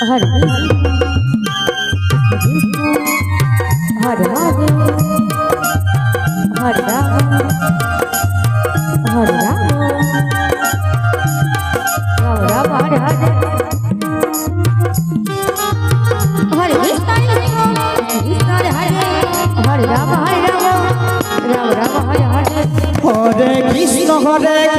Hare Krishna Hare Hare Hare Ram Hare Ram Ram Ram, Hare Hare Hare Krishna Krishna Hare Hare Hare Ram Hare Ram Ram Ram, Hare Hare. Hare Krishna Hare.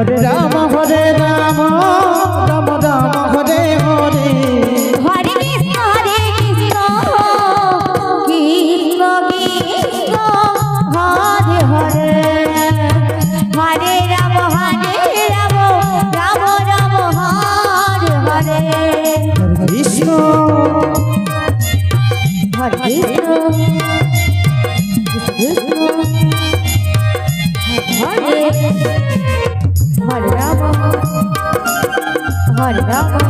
好的，然。হরে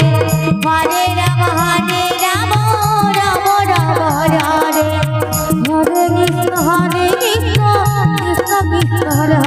Hare